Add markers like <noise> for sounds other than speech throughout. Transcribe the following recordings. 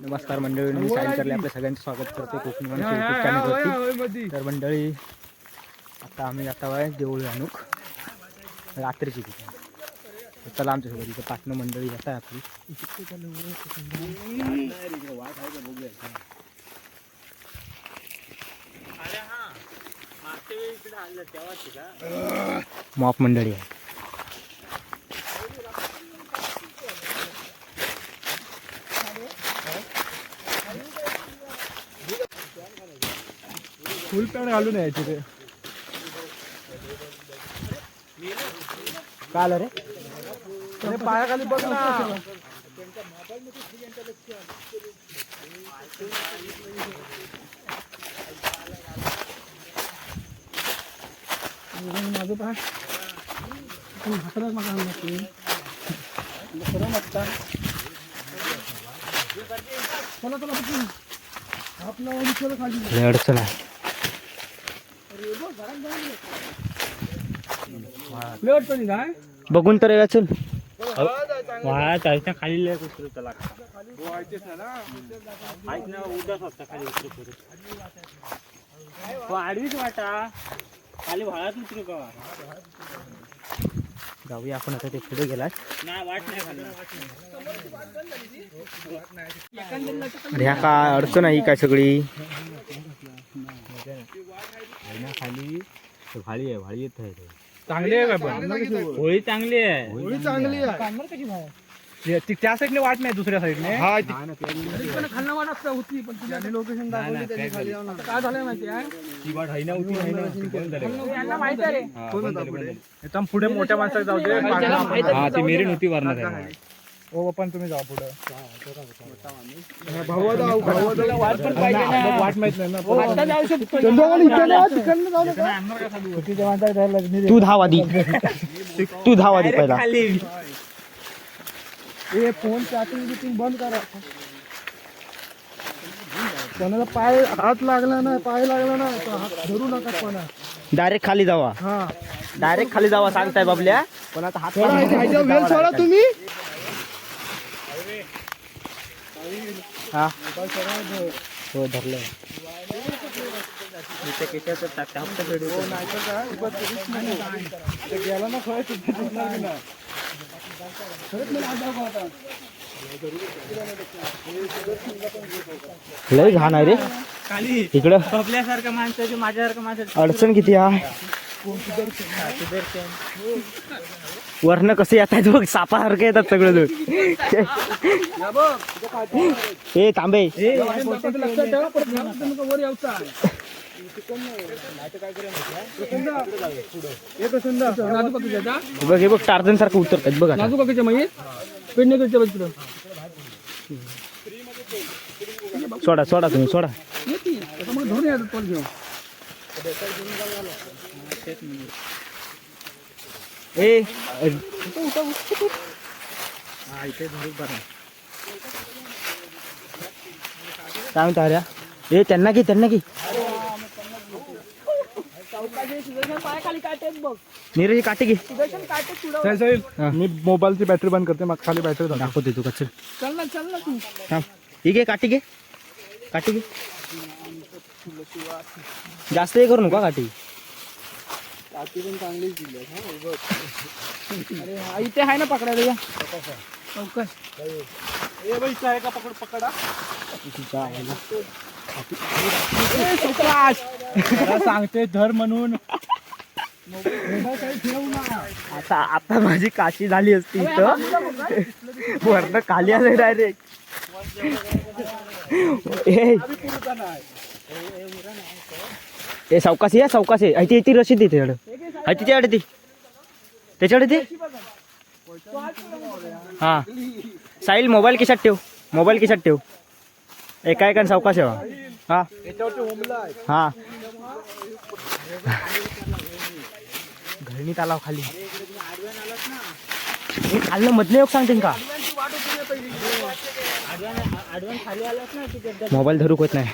नमस्कार मंडळी मी सायन करले आपल्या सगळ्यांचं स्वागत करतो कोकणी चॅनलवरती तर मंडळी आता आम्ही आता आहे देऊळ अनुक रात्रीची तिथे. चला आमच्यासोबत इथं पाटणं मंडळी येत आहे आपली मॉप मंडळी आहे. फुल पॅन्ट घालून यायचे ते. काय आलं रे पायाखाली बघ ना. माझं पाय. हाताला आणलं आपला अडचण आहे. बघून तर या चल. वाया खाली लय उतरू त्याला ऐक ना उदास असता खाली उतरू आडवीच वाटा खाली भाळात उतरू का जाऊया. आपण आता ते पुढे गेलाय अरे ह्या काय अडचण आहे ही काय सगळी? खाली भाळी आहे भाळी येत आहे चांगली आहे का होळी चांगली आहे. होळी चांगली आहे. ती- त्या साईडने वाट नाही दुसऱ्या साईडने खालना वाट असता होती पण तुम्ही लोकेशन दाखवली त्यांनी खाली जाऊन आता काय झालं माहिती आहे? ती वाट आहे ना होती आहे ना यांना माहिती आहे रे. एकदम पुढे? मोठ्या माणसाला जाऊ दे. हा ती मेरी नव्हती वारणार हो पण तुम्ही जा पुढे. वाट ना. माहीत नाही ना. आता जाऊ शकतो तू धाव आधी. तू धाव आधी पहिला. हे फोन चॅटिंग बिटिंग बंद करा. कोणाला पाय हात लागला नाही पाय लागला ना तर हात धरू नका कोणा. डायरेक्ट खाली जावा. हा. डायरेक्ट खाली जावा सांगताय बाबल्या. पण आता हात सोडा ह्याच्या वेल सोडा तुम्ही. हा. हो धरलं. ते गेला ना खरं तिथे दिसणार बी नाही. खरंच मला आज दाखव आता. लय घाण आहे रे. खाली. इकडं. आपल्यासारखं माणसाची माझ्यासारखं माणसाची अडचण किती आहे वरनं कसे येतात बघ सापासारखे येतात सगळं जण हे तांबे. हे? बघ हे बघ टार्झन सारखं उतरतात बघ आहे तुझ्या मग पेडणे तुझ्या. सोडा सोडा तुम्ही सोडा धरून घेऊन. ए काय म्हणता अरे ए त्यांना की त्यांना की नीरज काटे घे साहिल, साहिल, मी मोबाईलची बॅटरी बंद करते मग खाली बॅटरी दाखवते तू का चल चल ना चल ना तू। थांब काटे घे काटे घे जास्त हे करू नका काठी अरे हा इथे आहे ना पकडायला या चौकश ए बाई इथं आहे का पकड पकडा? ए, चौकश मला सांगते धर म्हणून. आता आता माझी काशी झाली असती इथं. वरनं खाली आले डायरेक्ट ए. सावकाश या सावकाश आहे ती ती रशीद देते आहे तिच्याकडे. ती त्याच्याकडे ती हा. साहिल मोबाईल खिशात ठेव. मोबाईल खिशात ठेव. एका एका सावकाश आहे. हा. हा. आला खाली. हे खाल्लं मधले योग सांगते का? मोबाईल धरूक होत नाही.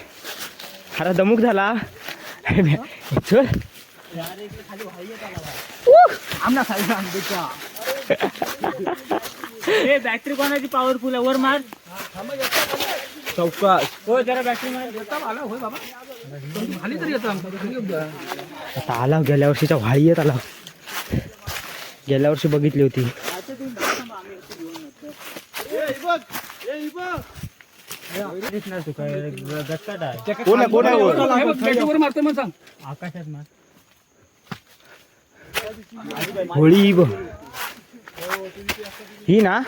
अरे दमुक झाला. चल. आमना बॅटरी कोणाची पॉवरफुल आहे? वर मार. चौकास हो जरा बॅटरी मार येता आला होय बाबा. खाली तरी येतं आमचं खाली येऊ द्या. आता आला गेल्या वर्षीच्या व्हाळी येत आला. गेल्या वर्षी बघितली होती? हे आकाशात मार. होळी ही ना?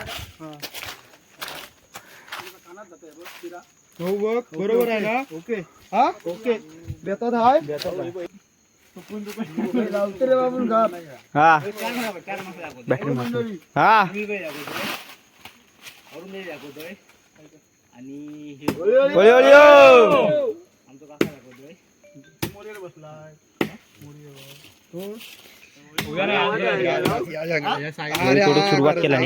हो बघ बरोबर आहे ना? ओके. हा? ओके. बेतात हाय? <laughs> हा. हा. आणि होळी हो. होळी थोडी सुरुवात केला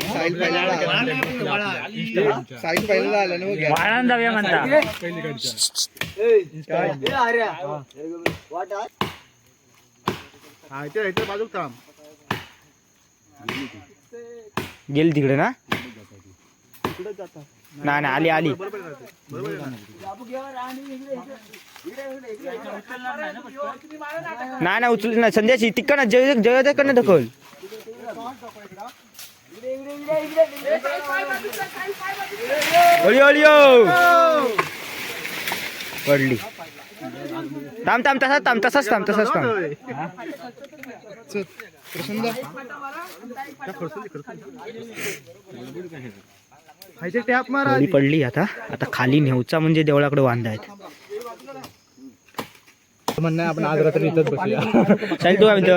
साईड पहिल्यांदा आला. ना जाऊया म्हणता. गेली तिकडे ना? नाही नाही आली आली. नाही नाही उचल ना संध्याची तिकडनं जय जयदेकडनं ढकल. होळी होळी पडली. थांब थांब तसाच थांब तसाच थांब तसाच थांब. पडली आता आता खाली नेवचा म्हणजे देवळाकडे बांधायत म्हणणं आपण आज रात्री इथंच बसूया. चालेल तू काय म्हणतो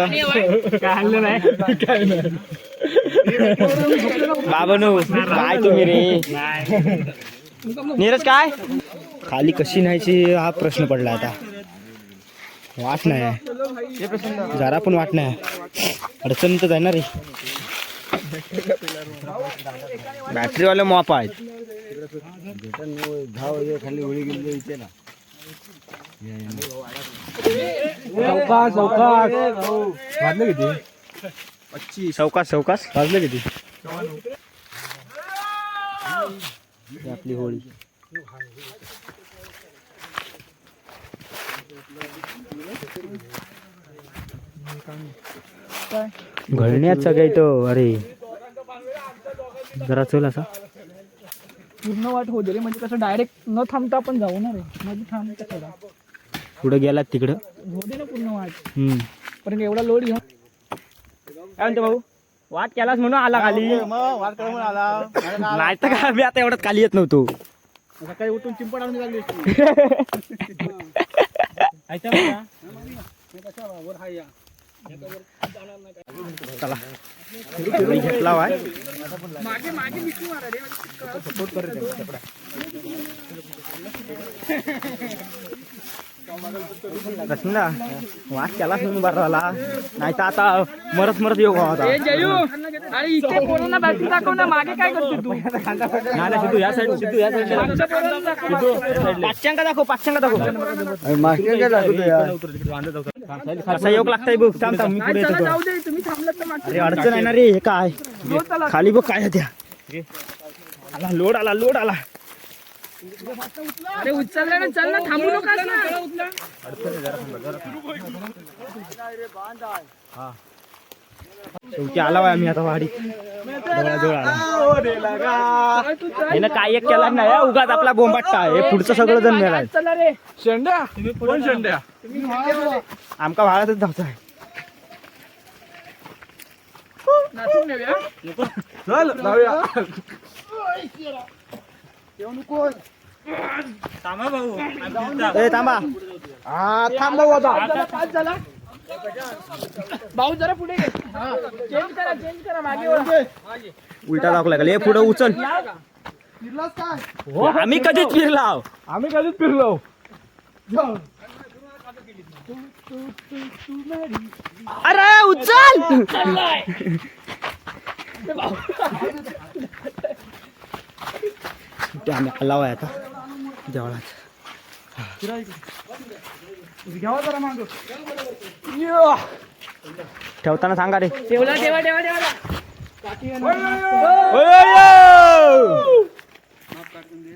काय नाही. बाबा नो काय तुम्ही रे? नीरज काय? खाली कशी न्यायची हा प्रश्न पडला आता. वाट नाही. जरा पण वाट नाही. अडचण तर आहे. ना रे बॅटरीवाले मॉप आहेत. चौकास चौकास. वाजले किती? चौकास चौकास. वाजले किती? आपली होळी. घळण्यात सगळे तो अरे. जरा चल असा. पूर्ण वाट होऊ दे रे. म्हणजे कसं डायरेक्ट न थांबता आपण जाऊ ना रे. मध्ये थांब कशाला पुढे गेलात तिकडं. ना पूर्ण वाट. हम्म. पण एवढा लोड घेऊन काय म्हणतो भाऊ? वाट केलास म्हणून आला खाली. वाट करून आला. नाही तर काय मी आता एवढ्यात खाली येत नव्हतो. सकाळी उठून चिंपड आणून. <laughs> चला. घेतला वाय. <laughs> रसना वाट केलास म्हणून बरं झाला. नाही तर आता मरत मरत येऊ होता मागे काय करतो तू? नाही सिद्धू या साईड सिद्धू या साईड मागच्या पोरांना दाखव. पाचशंका दाखव पाचशंका दाखव. असा योग लागताय बघ थांब थांब मी पुढे येतो. अरे अडचण आहे ना रे हे काय? हो, खाली बघ काय आहे त्या. आला लोड आला लोड आला. अरे उचलला ना चल ना थांबू नकास ना शेवटी आला वाय आम्ही आता वाडीत. जवळ आला काय एक केला नाही हा, उगाच आपला बोंबाट्टा आहे. हे पुढचं सगळं जण मिळालं चला रे. शेंड्या? कोण शेंड्या? आमका भाडातच धावता आहे नाचून नेऊया? चल जाऊया. थांबा भाऊ. आम्ही जाऊ. ए थांबा. थांब भाऊ आता. चला, पाच झाला. भाऊ जरा पुढे घे. चेंज करा चेंज करा मागे वळा. उलटा दाखवला का पुढे उचल. आम्ही कधीच फिरलाव. आम्ही कधीच फिरलो. अरे उचल. <laughs> ते आम्ही आलाव आहे आता. देवळात. घ्यावा जरा मागं ठेवताना सांगा रे. ठेवला ठेवा ठेवा ठेवा!